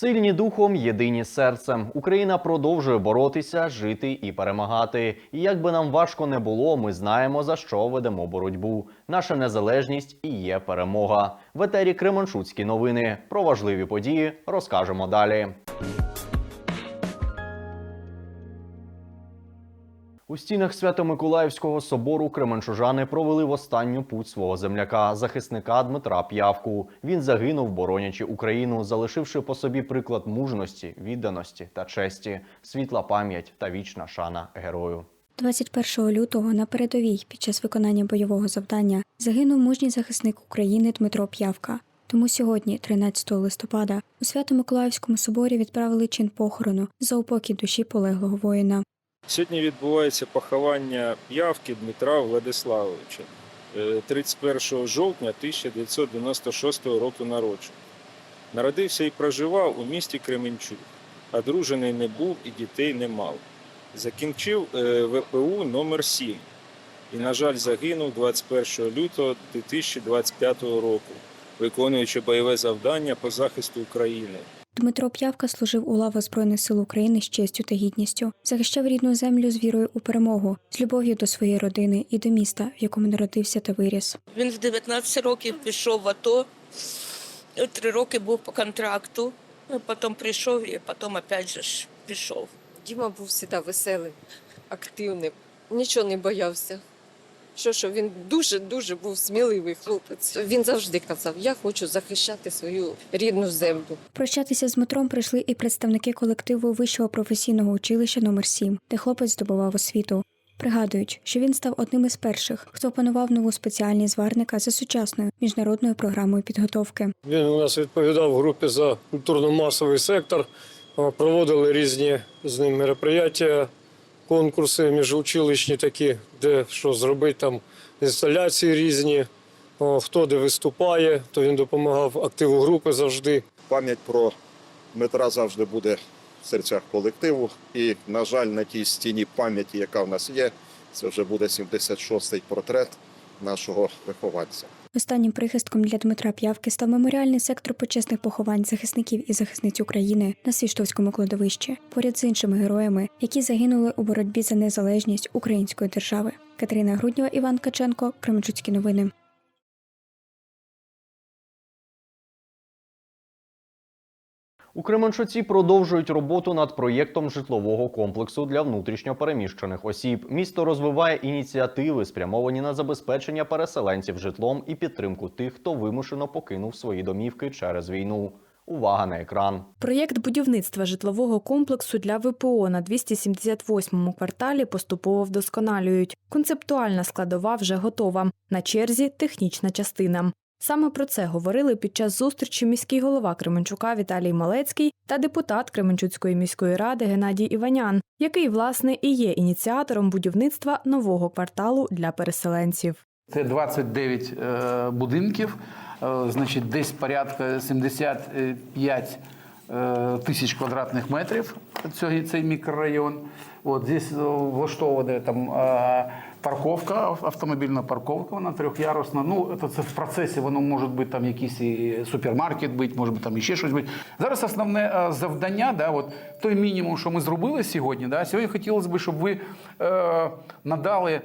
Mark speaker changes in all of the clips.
Speaker 1: Сильні духом, єдині серцем. Україна продовжує боротися, жити і перемагати. І як би нам важко не було, ми знаємо за що ведемо боротьбу. Наша незалежність і є перемога. В етері Кременчуцькі новини. Про важливі події розкажемо далі. У стінах Свято-Миколаївського собору кременчужани провели в останню путь свого земляка, захисника Дмитра П'явку. Він загинув, боронячи Україну, залишивши по собі приклад мужності, відданості та честі, світла пам'ять та вічна шана герою.
Speaker 2: 21 лютого на передовій під час виконання бойового завдання загинув мужній захисник України Дмитро П'явка. Тому сьогодні, 13 листопада, у Свято-Миколаївському соборі відправили чин похорону за упокій душі полеглого воїна.
Speaker 3: Сьогодні відбувається поховання п'явки Дмитра Владиславовича е, 31 жовтня 1996 року народження. Народився і проживав у місті Кременчук. Одружений не був і дітей не мав. Закінчив е, ВПУ номер 7 і, на жаль, загинув 21 лютого 2025 року, виконуючи бойове завдання по захисту України.
Speaker 2: Дмитро П'явка служив у лавах Збройних сил України з честю та гідністю, захищав рідну землю з вірою у перемогу, з любов'ю до своєї родини і до міста, в якому народився та виріс.
Speaker 4: Він в 19 років пішов в АТО, три роки був по контракту, ну, потім прийшов і потім опять же ж пішов.
Speaker 5: Діма був завжди веселим, активним, нічого не боявся. Що, що він дуже-дуже був сміливий хлопець. Він завжди казав: я хочу захищати свою рідну землю.
Speaker 2: Прощатися з Дмитром прийшли і представники колективу Вищого професійного училища номер 7 де хлопець здобував освіту. Пригадують, що він став одним із перших, хто опанував нову спеціальність зварника за сучасною міжнародною програмою підготовки.
Speaker 6: Він у нас відповідав в групі за культурно-масовий сектор. Проводили різні з ним мероприятия, конкурси міжучилищні такі, де що зробити, там інсталяції різні. Хто де виступає, то він допомагав активу групи завжди.
Speaker 7: пам'ять про Дмитра завжди буде в серцях колективу. І, на жаль, на тій стіні пам'яті, яка в нас є, це вже буде 76-й портрет нашого вихованця.
Speaker 2: Останнім прихистком для Дмитра П'явки став меморіальний сектор почесних поховань захисників і захисниць України на Свіштовському кладовищі, поряд з іншими героями, які загинули у боротьбі за незалежність української держави. Катерина Груднєва, Іван Каченко, Кременчуцькі новини.
Speaker 1: У Кременчуці продовжують роботу над проєктом житлового комплексу для внутрішньопереміщених осіб. Місто розвиває ініціативи, спрямовані на забезпечення переселенців житлом і підтримку тих, хто вимушено покинув свої домівки через війну. Увага на екран.
Speaker 8: Проєкт будівництва житлового комплексу для ВПО на 278-му кварталі поступово вдосконалюють. Концептуальна складова вже готова. На черзі технічна частина. Саме про це говорили під час зустрічі міський голова Кременчука Віталій Малецький та депутат Кременчуцької міської ради Геннадій Іванян, який, власне, і є ініціатором будівництва нового кварталу для переселенців.
Speaker 9: Це 29 е, будинків, е, значить, десь порядка 75 е, тисяч квадратних метрів цей, цей мікрорайон. От здесь е, влаштована там парковка, автомобільна парковка, вона трьохярусна. Ну, це, це в процесі воно може бути там якийсь і супермаркет бути, може бути там іще щось бути. Зараз основне е, завдання, да, от той мінімум, що ми зробили сьогодні. Да, сьогодні хотілося б, щоб ви е, надали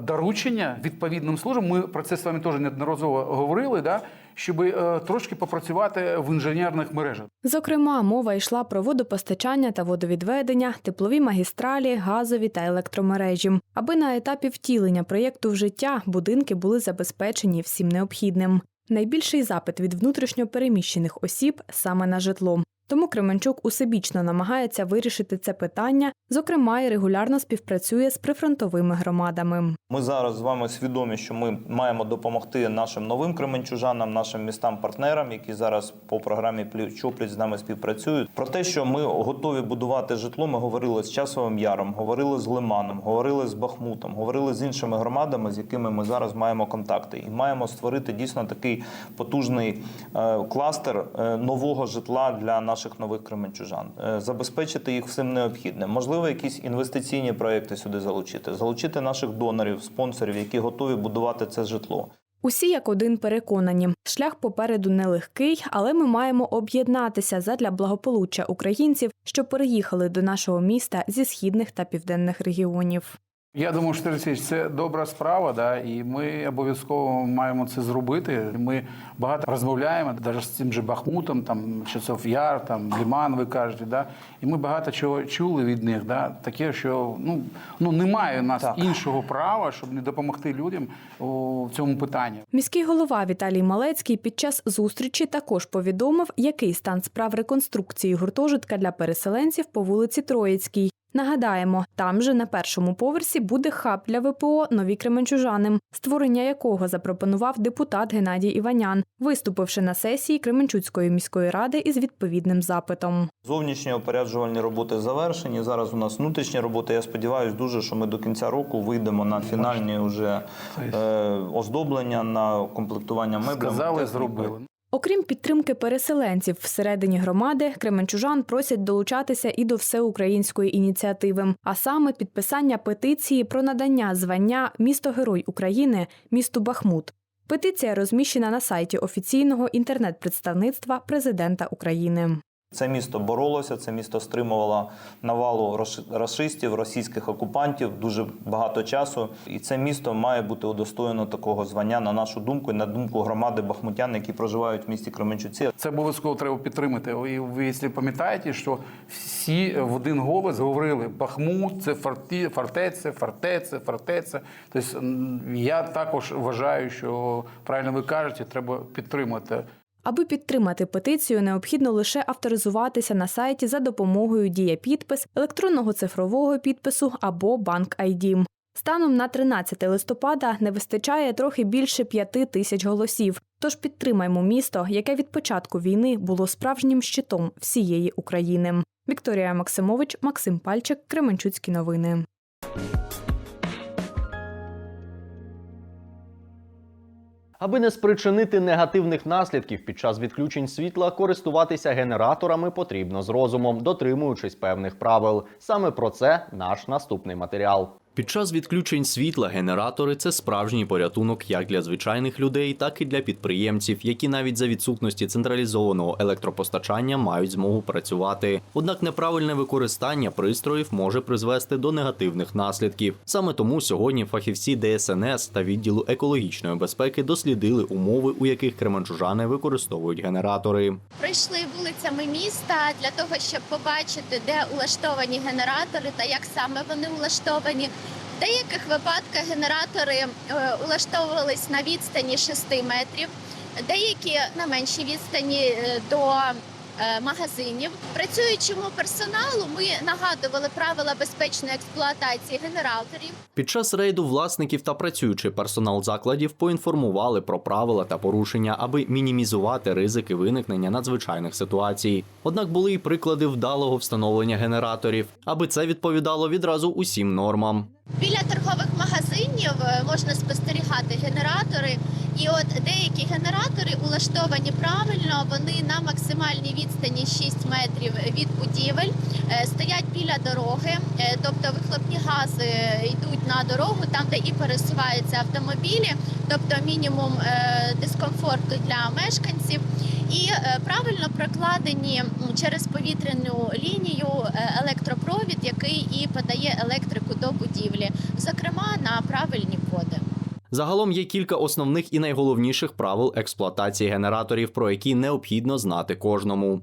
Speaker 9: доручення відповідним службам. Ми про це з вами теж неодноразово говорили, да, щоб е, трошки попрацювати в інженерних мережах.
Speaker 8: Зокрема, мова йшла про водопостачання та водовідведення, теплові магістралі, газові та електромережі. Аби на етапі втілення проєкту в життя будинки були забезпечені всім необхідним. Найбільший запит від внутрішньопереміщених осіб саме на житло. Тому Кременчук усебічно намагається вирішити це питання, зокрема, і регулярно співпрацює з прифронтовими громадами.
Speaker 10: Ми зараз з вами свідомі, що ми маємо допомогти нашим новим кременчужанам, нашим містам-партнерам, які зараз по програмі «Пліч-опліч» з нами співпрацюють. Про те, що ми готові будувати житло, ми говорили з часовим яром, говорили з Лиманом, говорили з Бахмутом, говорили з іншими громадами, з якими ми зараз маємо контакти, і маємо створити дійсно такий потужний е, кластер е, нового житла для наших нових кременчужан, Е, забезпечити їх всім необхідним. Можливо, якісь інвестиційні проекти сюди залучити, залучити наших донорів, спонсорів, які готові будувати це житло.
Speaker 8: Усі як один переконані, шлях попереду нелегкий, але ми маємо об'єднатися задля благополуччя українців, що переїхали до нашого міста зі східних та південних регіонів.
Speaker 11: Я думаю, що Олексійович, це добра справа, да, і ми обов'язково маємо це зробити. Ми багато розмовляємо, навіть з цим же Бахмутом, там Часов Яр, там Ліман, ви кажете, да. І ми багато чого чули від них, да, таке, що ну, ну немає у нас іншого права, щоб не допомогти людям у цьому питанні.
Speaker 8: Міський голова Віталій Малецький під час зустрічі також повідомив, який стан справ реконструкції гуртожитка для переселенців по вулиці Троїцькій. Нагадаємо, там же на першому поверсі буде хаб для ВПО Нові Кременчужани, створення якого запропонував депутат Геннадій Іванян, виступивши на сесії Кременчуцької міської ради із відповідним запитом.
Speaker 10: Зовнішні опоряджувальні роботи завершені. Зараз у нас внутрішні роботи. Я сподіваюся дуже, що ми до кінця року вийдемо на фінальні вже е, оздоблення на комплектування меблями.
Speaker 11: Сказали, зробили.
Speaker 8: Окрім підтримки переселенців всередині громади, кременчужан просять долучатися і до всеукраїнської ініціативи, а саме підписання петиції про надання звання Місто Герой України місту Бахмут. Петиція розміщена на сайті офіційного інтернет-представництва президента України.
Speaker 10: Це місто боролося, це місто стримувало навалу рашистів, російських окупантів дуже багато часу. І це місто має бути удостоєно такого звання, на нашу думку, і на думку громади бахмутян, які проживають в місті Кременчуці.
Speaker 11: Це обов'язково треба підтримати. І ви, якщо пам'ятаєте, що всі в один голос говорили: Бахмут, це форті, фортеця, фортеця, фортеця. Тобто я також вважаю, що правильно ви кажете, треба підтримати.
Speaker 8: Аби підтримати петицію, необхідно лише авторизуватися на сайті за допомогою Дія підпис, електронного цифрового підпису або банк ID. Станом на 13 листопада не вистачає трохи більше п'яти тисяч голосів. Тож підтримаймо місто, яке від початку війни було справжнім щитом всієї України. Вікторія Максимович, Максим Пальчик, Кременчуцькі новини.
Speaker 1: Аби не спричинити негативних наслідків під час відключень світла, користуватися генераторами потрібно з розумом, дотримуючись певних правил. Саме про це наш наступний матеріал. Під час відключень світла генератори це справжній порятунок як для звичайних людей, так і для підприємців, які навіть за відсутності централізованого електропостачання мають змогу працювати. Однак неправильне використання пристроїв може призвести до негативних наслідків. Саме тому сьогодні фахівці ДСНС та відділу екологічної безпеки дослідили умови, у яких кременчужани використовують генератори.
Speaker 12: Прийшли вулицями міста для того, щоб побачити, де улаштовані генератори та як саме вони улаштовані. В деяких випадках генератори е, улаштовувались на відстані 6 метрів, деякі на меншій відстані е, до магазинів. Працюючому персоналу ми нагадували правила безпечної експлуатації генераторів.
Speaker 1: Під час рейду власників та працюючий персонал закладів поінформували про правила та порушення, аби мінімізувати ризики виникнення надзвичайних ситуацій. Однак були й приклади вдалого встановлення генераторів, аби це відповідало відразу усім нормам.
Speaker 12: Біля торгових магазинів е, можна спостерігати генератори. І от деякі генератори улаштовані правильно, вони на максимальній відстані 6 метрів від будівель, е, стоять біля дороги, е, тобто вихлопні гази йдуть на дорогу, там де і пересуваються автомобілі, тобто мінімум е, дискомфорту для мешканців. І е, правильно прокладені через повітряну лінію е, електропровід, який і подає електрику до будівлі, зокрема на правильні коди.
Speaker 1: Загалом є кілька основних і найголовніших правил експлуатації генераторів, про які необхідно знати кожному.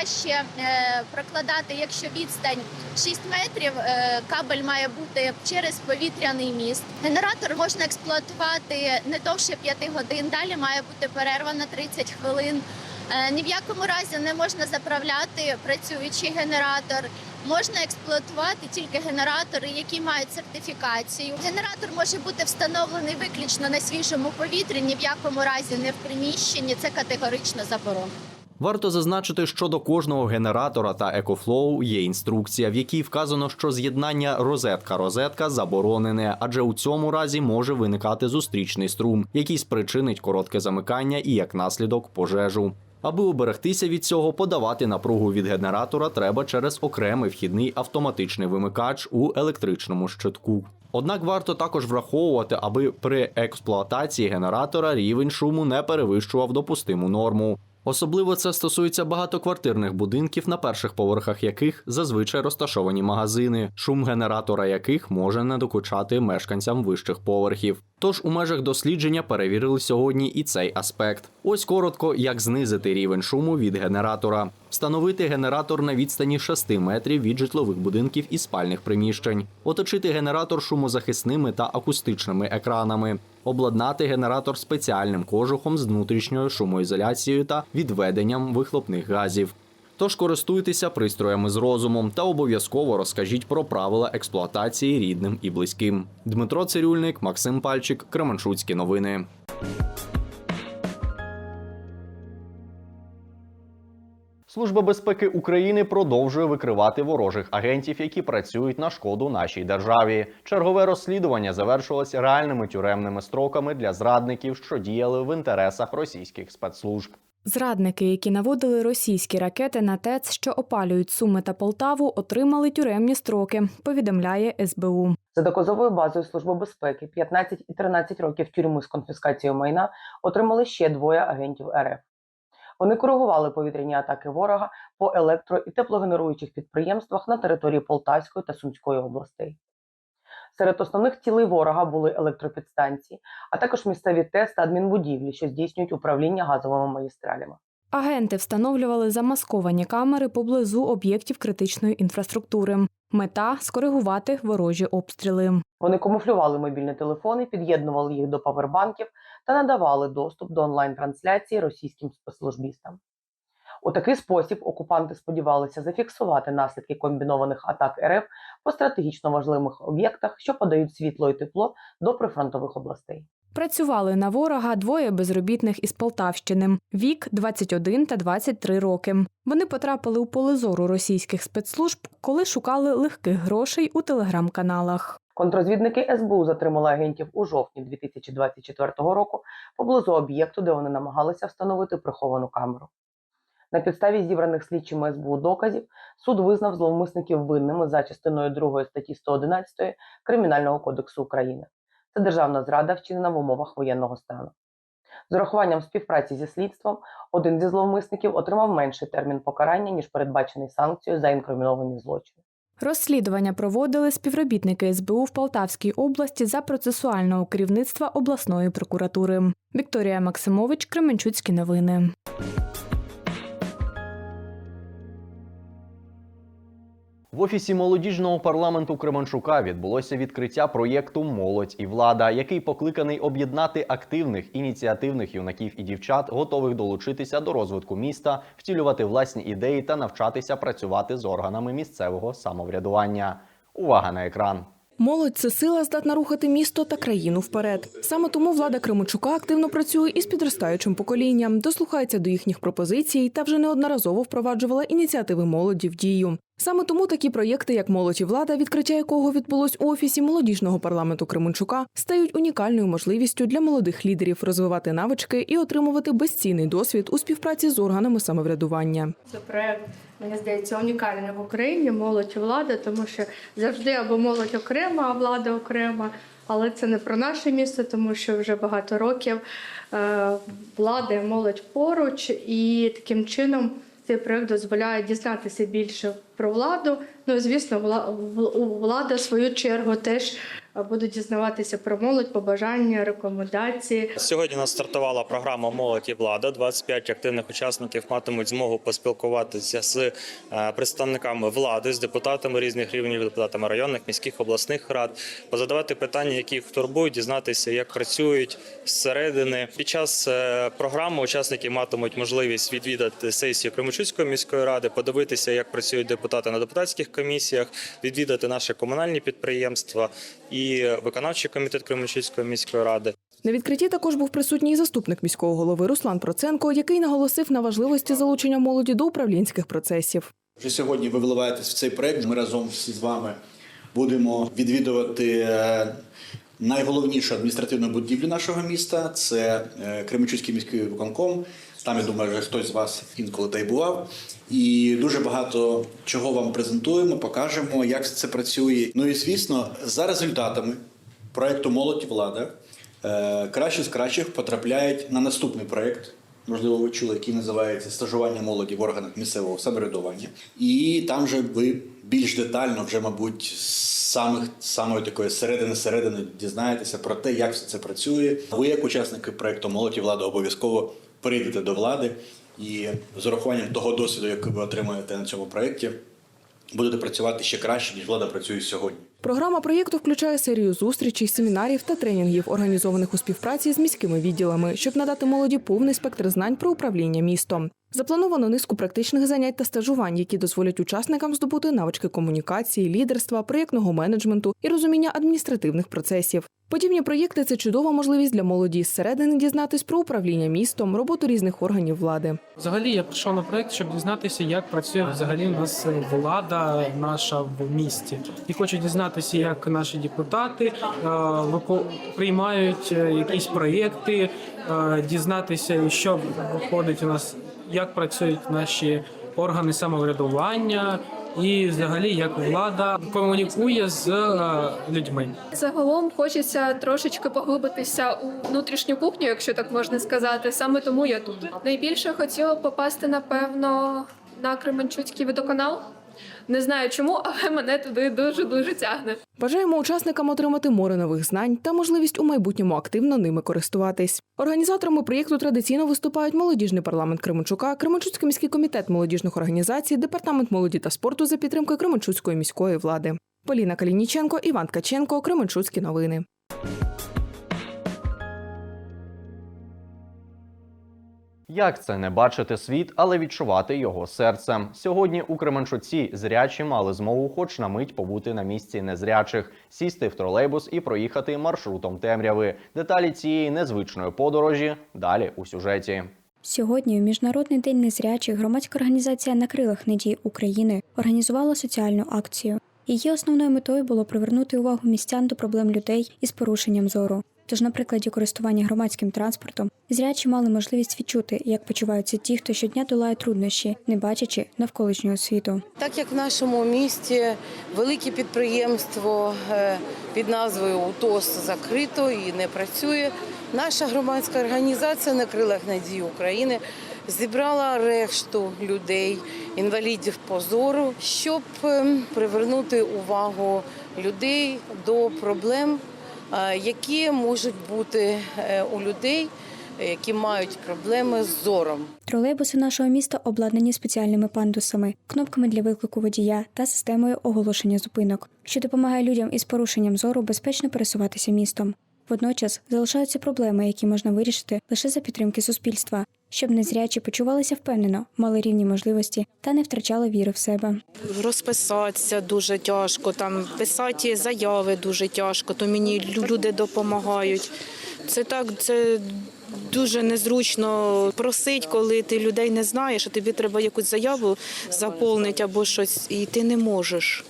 Speaker 12: Краще е, прокладати, якщо відстань 6 метрів. е, кабель має бути через повітряний міст. Генератор можна експлуатувати не довше 5 годин. Далі має бути перерва на 30 хвилин. Е, ні в якому разі не можна заправляти працюючий генератор. Можна експлуатувати тільки генератори, які мають сертифікацію. Генератор може бути встановлений виключно на свіжому повітрі, ні в якому разі не в приміщенні. Це категорично заборонено.
Speaker 1: Варто зазначити, що до кожного генератора та екофлоу є інструкція, в якій вказано, що з'єднання розетка-розетка заборонене, адже у цьому разі може виникати зустрічний струм, який спричинить коротке замикання і як наслідок пожежу. Аби уберегтися від цього, подавати напругу від генератора треба через окремий вхідний автоматичний вимикач у електричному щитку. Однак варто також враховувати, аби при експлуатації генератора рівень шуму не перевищував допустиму норму. Особливо це стосується багатоквартирних будинків, на перших поверхах яких зазвичай розташовані магазини, шум генератора яких може не докучати мешканцям вищих поверхів. Тож у межах дослідження перевірили сьогодні і цей аспект. Ось коротко, як знизити рівень шуму від генератора. Встановити генератор на відстані 6 метрів від житлових будинків і спальних приміщень, оточити генератор шумозахисними та акустичними екранами, обладнати генератор спеціальним кожухом з внутрішньою шумоізоляцією та відведенням вихлопних газів. Тож користуйтеся пристроями з розумом та обов'язково розкажіть про правила експлуатації рідним і близьким. Дмитро Цирюльник, Максим Пальчик, Кременчуцькі новини. Служба безпеки України продовжує викривати ворожих агентів, які працюють на шкоду нашій державі. Чергове розслідування завершилось реальними тюремними строками для зрадників, що діяли в інтересах російських спецслужб.
Speaker 8: Зрадники, які наводили російські ракети на ТЕЦ, що опалюють Суми та Полтаву, отримали тюремні строки. Повідомляє СБУ.
Speaker 13: За доказовою базою Служби безпеки 15 і 13 років тюрми з конфіскацією майна отримали ще двоє агентів РФ. Вони коригували повітряні атаки ворога по електро- і теплогенеруючих підприємствах на території Полтавської та Сумської областей. Серед основних цілей ворога були електропідстанції, а також місцеві ТЕС та адмінбудівлі, що здійснюють управління газовими магістралями.
Speaker 8: Агенти встановлювали замасковані камери поблизу об'єктів критичної інфраструктури. Мета скоригувати ворожі обстріли.
Speaker 13: Вони камуфлювали мобільні телефони, під'єднували їх до павербанків та надавали доступ до онлайн-трансляції російським спецслужбістам. У такий спосіб окупанти сподівалися зафіксувати наслідки комбінованих атак РФ по стратегічно важливих об'єктах, що подають світло і тепло до прифронтових областей.
Speaker 8: Працювали на ворога двоє безробітних із Полтавщини. Вік 21 та 23 роки. Вони потрапили у поле зору російських спецслужб, коли шукали легких грошей у телеграм-каналах.
Speaker 13: Контрозвідники СБУ затримали агентів у жовтні 2024 року поблизу об'єкту, де вони намагалися встановити приховану камеру. На підставі зібраних слідчими СБУ доказів суд визнав зловмисників винними за частиною 2 статті 111 Кримінального кодексу України. Це державна зрада, вчинена в умовах воєнного стану. З урахуванням співпраці зі слідством один зі зловмисників отримав менший термін покарання, ніж передбачений санкцією за інкриміновані злочини.
Speaker 8: Розслідування проводили співробітники СБУ в Полтавській області за процесуального керівництва обласної прокуратури. Вікторія Максимович, Кременчуцькі новини.
Speaker 1: В офісі молодіжного парламенту Кременчука відбулося відкриття проєкту Молодь і влада, який покликаний об'єднати активних ініціативних юнаків і дівчат, готових долучитися до розвитку міста, втілювати власні ідеї та навчатися працювати з органами місцевого самоврядування. Увага на екран.
Speaker 9: Молодь це сила здатна рухати місто та країну вперед. Саме тому влада Кременчука активно працює із підростаючим поколінням, дослухається до їхніх пропозицій та вже неодноразово впроваджувала ініціативи молоді в дію. Саме тому такі проєкти, як молодь і влада, відкриття якого відбулось у офісі молодіжного парламенту Кременчука, стають унікальною можливістю для молодих лідерів розвивати навички і отримувати безцінний досвід у співпраці з органами самоврядування.
Speaker 14: Це проект, мені здається, унікальний в Україні молодь і влада, тому що завжди або молодь окрема, а влада окрема. Але це не про наше місто, тому що вже багато років е, влада і молодь поруч, і таким чином цей проект дозволяє дізнатися більше про владу. Ну звісно, вла- влада в свою чергу теж буде дізнаватися про молодь, побажання, рекомендації.
Speaker 15: Сьогодні у нас стартувала програма Молодь і влада. 25 активних учасників матимуть змогу поспілкуватися з е, представниками влади, з депутатами різних рівнів, депутатами районних, міських, обласних рад, позадавати питання, які їх турбують, дізнатися, як працюють зсередини. Під час е, програми учасники матимуть можливість відвідати сесію Кременчуцької міської ради, подивитися, як працюють депутати на депутатських комісіях, відвідати наші комунальні підприємства і виконавчий комітет Кременчуцької міської ради.
Speaker 9: На відкритті також був присутній заступник міського голови Руслан Проценко, який наголосив на важливості залучення молоді до управлінських процесів.
Speaker 16: Вже сьогодні ви вливаєтесь в цей проект. Ми разом всі з вами будемо відвідувати е, найголовнішу адміністративну будівлю нашого міста це е, Кременчуцький міський виконком. Там я думаю, вже хтось з вас інколи та й бував. І дуже багато чого вам презентуємо, покажемо, як це працює. Ну і звісно, за результатами проекту Молодь влада краще з кращих потрапляють на наступний проект. Можливо, ви чули, який називається стажування молоді в органах місцевого самоврядування. І там же ви більш детально, вже, мабуть, самих самої такої середини середини дізнаєтеся про те, як все це працює. Ви, як учасники проекту Молодь і влада, обов'язково прийдете до влади і з урахуванням того досвіду, який ви отримаєте на цьому проєкті, будете працювати ще краще, ніж влада працює сьогодні.
Speaker 9: Програма проєкту включає серію зустрічей, семінарів та тренінгів, організованих у співпраці з міськими відділами, щоб надати молоді повний спектр знань про управління містом. Заплановано низку практичних занять та стажувань, які дозволять учасникам здобути навички комунікації, лідерства, проєктного менеджменту і розуміння адміністративних процесів. Подібні проєкти це чудова можливість для молоді зсередини дізнатись про управління містом, роботу різних органів влади.
Speaker 17: Взагалі я прийшов на проект, щоб дізнатися, як працює взагалі у нас влада наша в місті. І хочу дізнатися, як наші депутати е, приймають е, якісь проєкти, е, дізнатися, що виходить у нас, як працюють наші органи самоврядування. І взагалі як влада комунікує з людьми.
Speaker 14: Загалом хочеться трошечки поглибитися у внутрішню кухню, якщо так можна сказати. Саме тому я тут. Найбільше хотіла попасти, напевно, на Кременчуцький водоканал. Не знаю чому, але мене туди дуже дуже тягне.
Speaker 9: Бажаємо учасникам отримати море нових знань та можливість у майбутньому активно ними користуватись. Організаторами проєкту традиційно виступають молодіжний парламент Кременчука, Кременчуцький міський комітет молодіжних організацій, департамент молоді та спорту за підтримкою Кременчуцької міської влади. Поліна Калініченко, Іван Ткаченко, Кременчуцькі новини.
Speaker 1: Як це не бачити світ, але відчувати його серцем? Сьогодні у Кременчуці зрячі мали змогу хоч на мить побути на місці незрячих, сісти в тролейбус і проїхати маршрутом темряви. Деталі цієї незвичної подорожі далі у сюжеті.
Speaker 2: Сьогодні, у Міжнародний день незрячих, громадська організація на крилах надії України організувала соціальну акцію. Її основною метою було привернути увагу містян до проблем людей із порушенням зору. Тож, на прикладі користування громадським транспортом, зрячі мали можливість відчути, як почуваються ті, хто щодня долає труднощі, не бачачи навколишнього світу.
Speaker 4: Так як в нашому місті велике підприємство е, під назвою УТОС закрито і не працює, наша громадська організація на крилах надії України зібрала решту людей, інвалідів по зору, щоб е, привернути увагу людей до проблем, які можуть бути е, у людей, е, які мають проблеми з зором.
Speaker 2: Тролейбуси нашого міста обладнані спеціальними пандусами, кнопками для виклику водія та системою оголошення зупинок, що допомагає людям із порушенням зору безпечно пересуватися містом. Водночас залишаються проблеми, які можна вирішити лише за підтримки суспільства, щоб незрячі почувалися впевнено, мали рівні можливості та не втрачали віри в себе.
Speaker 18: Розписатися дуже тяжко, там писати заяви дуже тяжко, то мені лю- люди допомагають. Це так, це дуже незручно просить, коли ти людей не знаєш, а тобі треба якусь заяву заповнити або щось, і ти не можеш.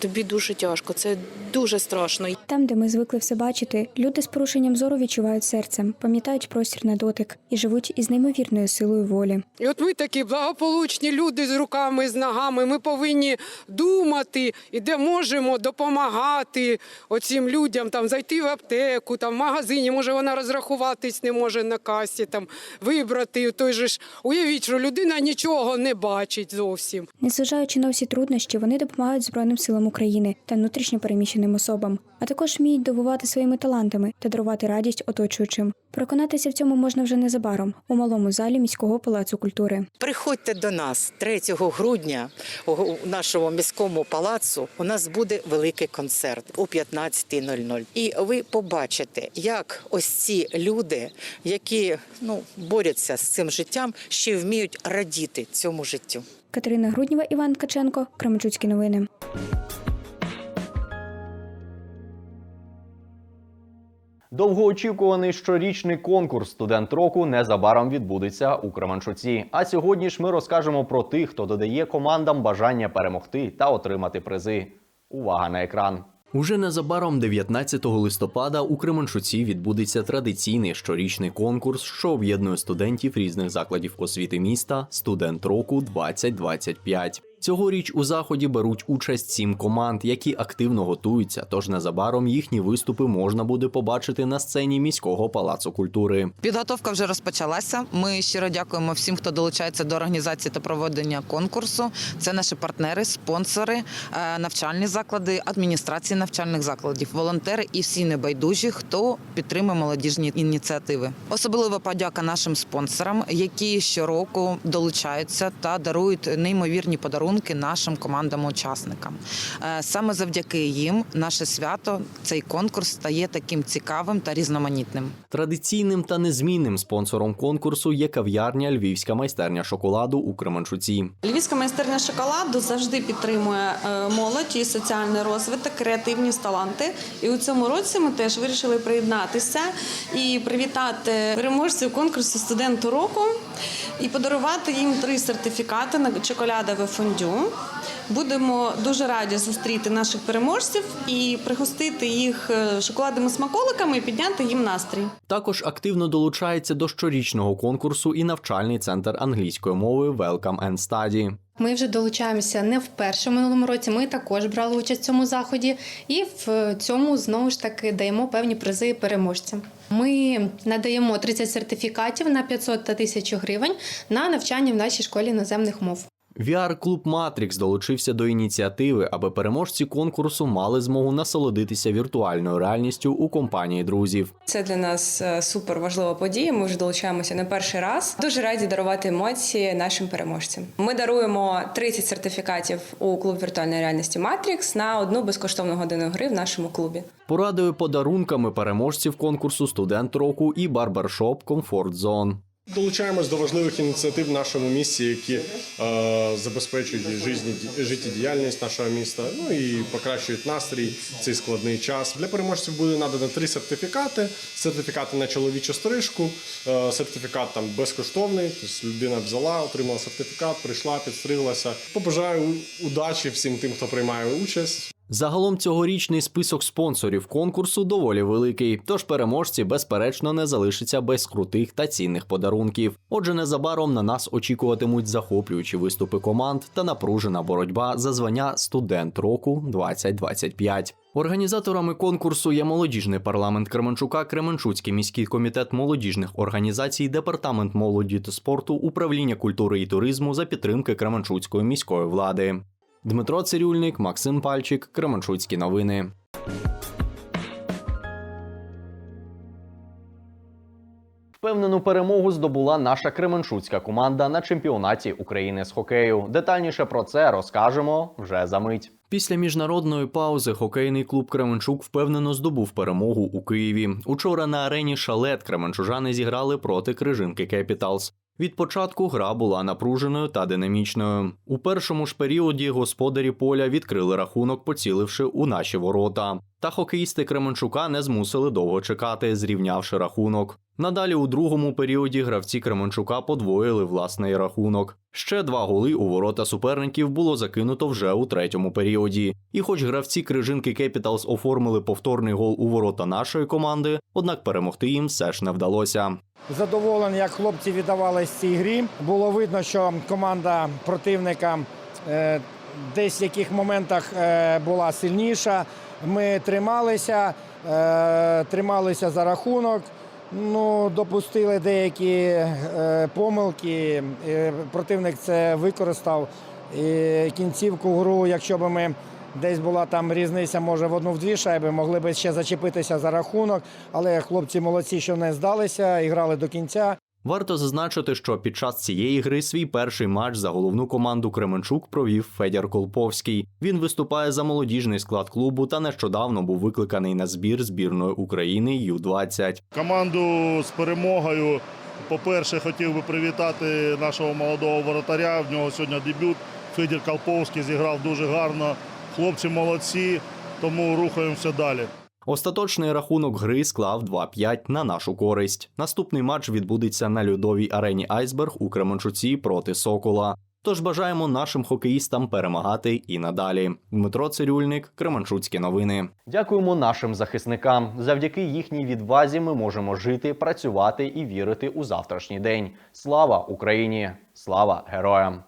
Speaker 18: Тобі дуже тяжко, це дуже страшно.
Speaker 2: Там, де ми звикли все бачити, люди з порушенням зору відчувають серцем, пам'ятають простір на дотик і живуть із неймовірною силою волі.
Speaker 6: І от ми такі благополучні люди з руками, з ногами. Ми повинні думати і де можемо допомагати оцим людям, там зайти в аптеку, там в магазині. Може вона розрахуватись не може на касі, там вибрати той же ж. Уявіть, що людина нічого не бачить зовсім.
Speaker 2: Незважаючи на всі труднощі, вони допомагають Збройним силам України та внутрішньо переміщеним особам, а також вміють дивувати своїми талантами та дарувати радість оточуючим. Переконатися в цьому можна вже незабаром у малому залі міського палацу культури.
Speaker 7: Приходьте до нас 3 грудня у нашому міському палацу. У нас буде великий концерт о 15.00. І ви побачите, як ось ці люди, які ну борються з цим життям, ще вміють радіти цьому життю.
Speaker 2: Катерина Грудніва, Іван Ткаченко, Кременчуцькі новини.
Speaker 1: Довгоочікуваний щорічний конкурс студент року незабаром відбудеться у Кременчуці. А сьогодні ж ми розкажемо про тих, хто додає командам бажання перемогти та отримати призи. Увага на екран. Уже незабаром 19 листопада у Кременчуці відбудеться традиційний щорічний конкурс, що об'єднує студентів різних закладів освіти міста Студент року 2025. Цьогоріч у заході беруть участь сім команд, які активно готуються. Тож незабаром їхні виступи можна буде побачити на сцені міського палацу культури.
Speaker 19: Підготовка вже розпочалася. Ми щиро дякуємо всім, хто долучається до організації та проведення конкурсу. Це наші партнери, спонсори, е, навчальні заклади, адміністрації навчальних закладів, волонтери і всі небайдужі, хто підтримує молодіжні ініціативи. Особлива подяка нашим спонсорам, які щороку долучаються та дарують неймовірні подарунки нашим командам-учасникам. Е, Саме завдяки їм наше свято, цей конкурс стає таким цікавим та різноманітним.
Speaker 1: Традиційним та незмінним спонсором конкурсу є кав'ярня Львівська майстерня шоколаду у Кременчуці.
Speaker 20: Львівська майстерня шоколаду завжди підтримує е, молодь і соціальний розвиток, креативність, таланти. І у цьому році ми теж вирішили приєднатися і привітати переможців конкурсу студенту року і подарувати їм три сертифікати на чоколядове фондю. Будемо дуже раді зустріти наших переможців і пригостити їх е, шоколадними смаколиками і підняти їм настрій.
Speaker 1: Також активно долучається до щорічного конкурсу і навчальний центр англійської мови Welcome and Study.
Speaker 21: Ми вже долучаємося не вперше в минулому році. Ми також брали участь в цьому заході, і в цьому знову ж таки даємо певні призи переможцям. Ми надаємо 30 сертифікатів на 500 та 1000 гривень на навчання в нашій школі іноземних мов.
Speaker 1: VR-клуб Matrix долучився до ініціативи, аби переможці конкурсу мали змогу насолодитися віртуальною реальністю у компанії друзів.
Speaker 22: Це для нас е, супер важлива подія. Ми вже долучаємося не перший раз. Дуже раді дарувати емоції нашим переможцям. Ми даруємо 30 сертифікатів у клуб віртуальної реальності Matrix на одну безкоштовну годину гри в нашому клубі.
Speaker 1: Порадує подарунками переможців конкурсу Студент року і барбершоп Комфорт Зон.
Speaker 23: Долучаємось до важливих ініціатив в нашому місті, які е, забезпечують життєдіяльність нашого міста, ну і покращують настрій в цей складний час. Для переможців буде надано три сертифікати: сертифікати на чоловічу стрижку, е, сертифікат там безкоштовний. Тобто людина взяла, отримала сертифікат, прийшла, підстриглася. Побажаю удачі всім тим, хто приймає участь.
Speaker 1: Загалом цьогорічний список спонсорів конкурсу доволі великий, тож переможці безперечно не залишаться без крутих та цінних подарунків. Отже, незабаром на нас очікуватимуть захоплюючі виступи команд та напружена боротьба за звання студент року 2025. Організаторами конкурсу є молодіжний парламент Кременчука, Кременчуцький міський комітет молодіжних організацій, департамент молоді та спорту, управління культури і туризму за підтримки Кременчуцької міської влади. Дмитро Цирюльник, Максим Пальчик, Кременчуцькі новини. Впевнену перемогу здобула наша кременчуцька команда на чемпіонаті України з хокею. Детальніше про це розкажемо вже за мить. Після міжнародної паузи хокейний клуб Кременчук впевнено здобув перемогу у Києві. Учора на арені Шалет кременчужани зіграли проти Крижинки Кепіталс. Від початку гра була напруженою та динамічною. У першому ж періоді господарі поля відкрили рахунок, поціливши у наші ворота. Та хокеїсти Кременчука не змусили довго чекати, зрівнявши рахунок. Надалі у другому періоді гравці Кременчука подвоїли власний рахунок. Ще два голи у ворота суперників було закинуто вже у третьому періоді. І хоч гравці Крижинки Кепіталс оформили повторний гол у ворота нашої команди, однак перемогти їм все ж не вдалося.
Speaker 24: Задоволений, як хлопці віддавались цій грі. Було видно, що команда противника е, десь в яких моментах е, була сильніша. Ми трималися, е, трималися за рахунок. Ну, допустили деякі е, помилки. Е, противник це використав. І кінцівку гру, якщо б ми десь була там різниця, може в одну в дві шайби, могли б ще зачепитися за рахунок. Але хлопці молодці, що не здалися і грали до кінця.
Speaker 1: Варто зазначити, що під час цієї гри свій перший матч за головну команду Кременчук провів Федір Колповський. Він виступає за молодіжний склад клубу та нещодавно був викликаний на збір збірної України Ю-20.
Speaker 25: Команду з перемогою. По-перше, хотів би привітати нашого молодого воротаря. В нього сьогодні дебют. Федір Колповський зіграв дуже гарно. Хлопці молодці, тому рухаємося далі.
Speaker 1: Остаточний рахунок гри склав 2-5 на нашу користь. Наступний матч відбудеться на льодовій арені Айсберг у Кременчуці проти Сокола. Тож бажаємо нашим хокеїстам перемагати і надалі. Дмитро Цирюльник, Кременчуцькі новини. Дякуємо нашим захисникам. Завдяки їхній відвазі ми можемо жити, працювати і вірити у завтрашній день. Слава Україні! Слава героям!